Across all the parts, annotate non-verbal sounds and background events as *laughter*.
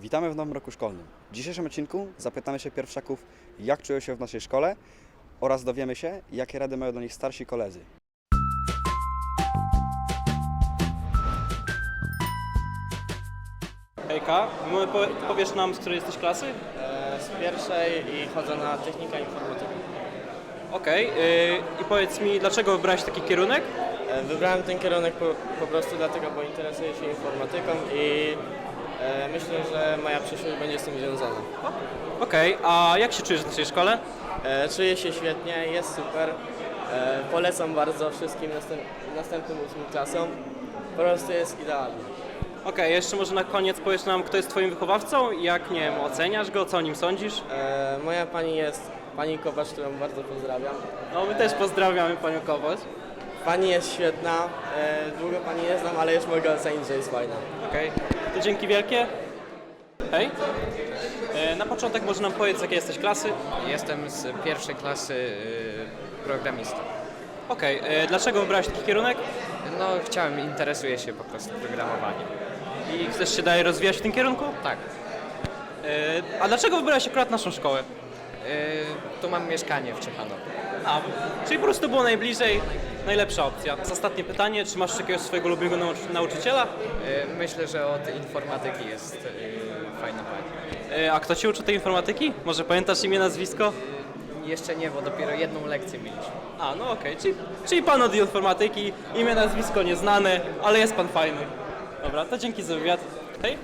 Witamy w nowym roku szkolnym. W dzisiejszym odcinku zapytamy się pierwszaków, jak czują się w naszej szkole oraz dowiemy się, jakie rady mają do nich starsi koledzy. Hejka, Mo- powiesz nam, z której jesteś klasy? E, Z pierwszej i chodzę na technika informatyki. Okej, yy, i powiedz mi, dlaczego wybrałeś taki kierunek? E, Wybrałem ten kierunek po, po prostu dlatego, bo interesuję się informatyką i myślę, że moja przyszłość będzie z tym związana. Okej, a jak się czujesz w naszej szkole? E, Czuję się świetnie, jest super. E, Polecam bardzo wszystkim następ, następnym ósmym klasom. Po prostu jest idealnie. Okej, jeszcze może na koniec powiesz nam, kto jest twoim wychowawcą i jak, nie wiem, oceniasz go, co o nim sądzisz? E, Moja pani jest pani Kowacz, którą bardzo pozdrawiam. No, my też pozdrawiamy panią Kowoś. Pani jest świetna, e, długo pani nie znam, ale już mogę ocenić, że jest fajna. Okej, to dzięki wielkie. Hej. E, na początek może nam powiedz, z jakiej jesteś klasy? Jestem z pierwszej klasy y, programistą. Okej, e, dlaczego wybrałeś taki kierunek? No, chciałem, interesuję się po prostu programowaniem. I chcesz się dalej rozwijać w tym kierunku? Tak. E, a dlaczego wybrałeś akurat naszą szkołę? Y, tu mam mieszkanie w Ciechanowie. A, czyli po prostu było najbliżej, najlepsza opcja. Ostatnie pytanie, czy masz jakiegoś swojego ulubionego nauczy- nauczyciela? Y, myślę, że od informatyki jest y, fajna pani. E, a kto ci uczy tej informatyki? Może pamiętasz imię, nazwisko? Jeszcze nie, bo dopiero jedną lekcję mieliśmy. A, no okej, czyli, czyli pan od informatyki, imię, nazwisko nieznane, ale jest pan fajny. Dobra, to dzięki za wywiad. Hej.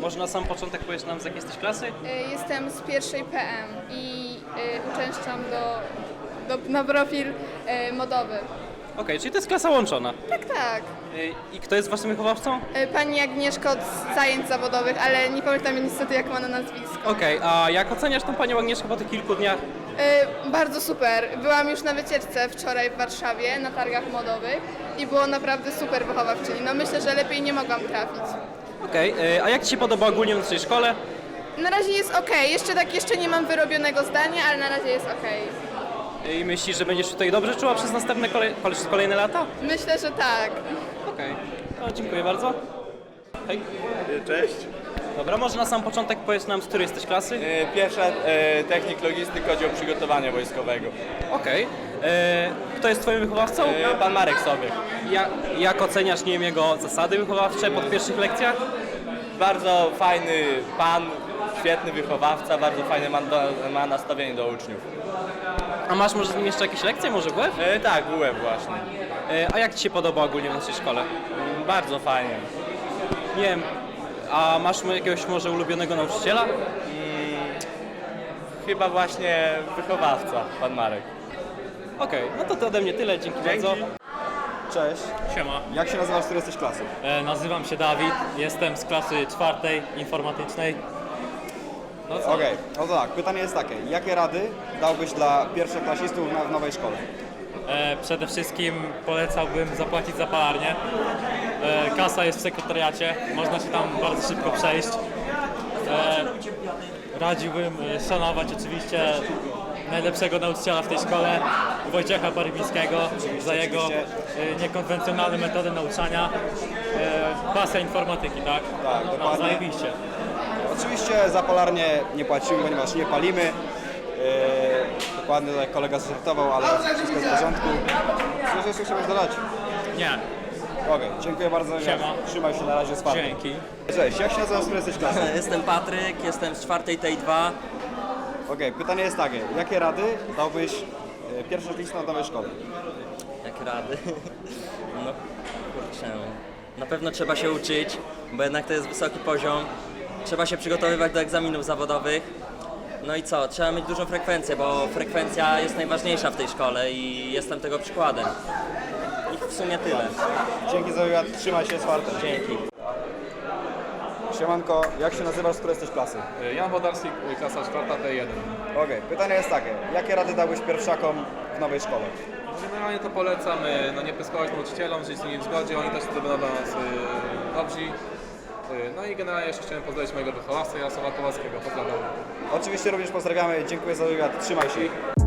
Może na sam początek powiesz nam, z jakiej jesteś klasy? Y, Jestem z pierwszej PM i y, uczęszczam do, do, na profil y, modowy. Okej, czyli to jest klasa łączona. Tak, tak. E, I kto jest waszym wychowawcą? Pani Agnieszka od zajęć zawodowych, ale nie pamiętam niestety jak ma na nazwisko. Okej, a jak oceniasz tą panią Agnieszkę po tych kilku dniach? Y, Bardzo super. Byłam już na wycieczce wczoraj w Warszawie na targach modowych i było naprawdę super wychowawczyni. No myślę, że lepiej nie mogłam trafić. Okej, e, a jak ci się podoba ogólnie w naszej szkole? Na razie jest ok. Jeszcze tak jeszcze nie mam wyrobionego zdania, ale na razie jest ok. E, I myślisz, że będziesz tutaj dobrze czuła przez następne kolej, przez kolejne lata? Myślę, że tak. Okej, to dziękuję bardzo. Hej. Cześć. Dobra, może na sam początek powiedz nam, z której jesteś klasy? E, Pierwsza e, technik logistyk chodzi o przygotowania wojskowego. Okej. E, Kto jest twoim wychowawcą? Pan Marek Sobiek. Ja, jak oceniasz, nie wiem, jego zasady wychowawcze po pierwszych lekcjach? Bardzo fajny pan, świetny wychowawca, bardzo fajne ma, do, ma nastawienie do uczniów. A masz może z nim jeszcze jakieś lekcje, może WF? E, tak, WF właśnie. E, A jak ci się podoba ogólnie w naszej szkole? Mm, Bardzo fajnie. Nie wiem, a masz jakiegoś może ulubionego nauczyciela? Chyba właśnie wychowawca, pan Marek. Okej, no to to ode mnie tyle, dzięki, bardzo. Cześć, Siema, jak się nazywasz, z której jesteś klasy? e, nazywam się Dawid, jestem z klasy czwartej informatycznej. No co? Okej, no to tak, pytanie jest takie, jakie rady dałbyś dla pierwszoklasistów na, w nowej szkole? E, przede wszystkim polecałbym zapłacić za palarnię. E, kasa jest w sekretariacie, można się tam bardzo szybko przejść. E, radziłbym e, szanować oczywiście najlepszego nauczyciela w tej szkole, Wojciecha Parybickiego, za jego e, niekonwencjonalne metody nauczania. E, pasja informatyki, tak? Tak, no, dokładnie. zajebiście. Oczywiście za polarnie nie płacimy, ponieważ nie palimy. Dokładnie tutaj kolega zażartował, ale wszystko jest w porządku. Coś jeszcze chciałbyś dodać? Nie, Okej, dziękuję bardzo. Siema. Trzymaj się na razie z fanem. dzięki. Cześć, jak się nazywasz, z której jesteś klasy? Jestem Patryk, jestem z czwartej tej 2. Okej, pytanie jest takie, jakie rady dałbyś yy, pierwszoklasistom w nowej szkole? Jak rady? *laughs* No kurczę. Na pewno trzeba się uczyć, bo jednak to jest wysoki poziom. Trzeba się przygotowywać do egzaminów zawodowych. No i co? Trzeba mieć dużą frekwencję, bo frekwencja jest najważniejsza w tej szkole i jestem tego przykładem. I w sumie tyle. Dzięki za wywiad, trzymaj się z fartem. Dzięki. Siemanko, jak się nazywasz, z której jesteś klasy? Jan Wodarski, klasa czwarta T1. Okej, pytanie jest takie, jakie rady dałbyś pierwszakom w nowej szkole? Generalnie to polecamy no nie pyskować nauczycielom, żyć z nimi w zgodzie, oni też wtedy będą dla nas y, dobrzy. Y, no i generalnie jeszcze chciałem pozdrowić mojego wychowawcę Jarosława Kowalskiego. Pozdrawiam. Oczywiście również pozdrawiamy, dziękuję za wywiad, trzymaj się.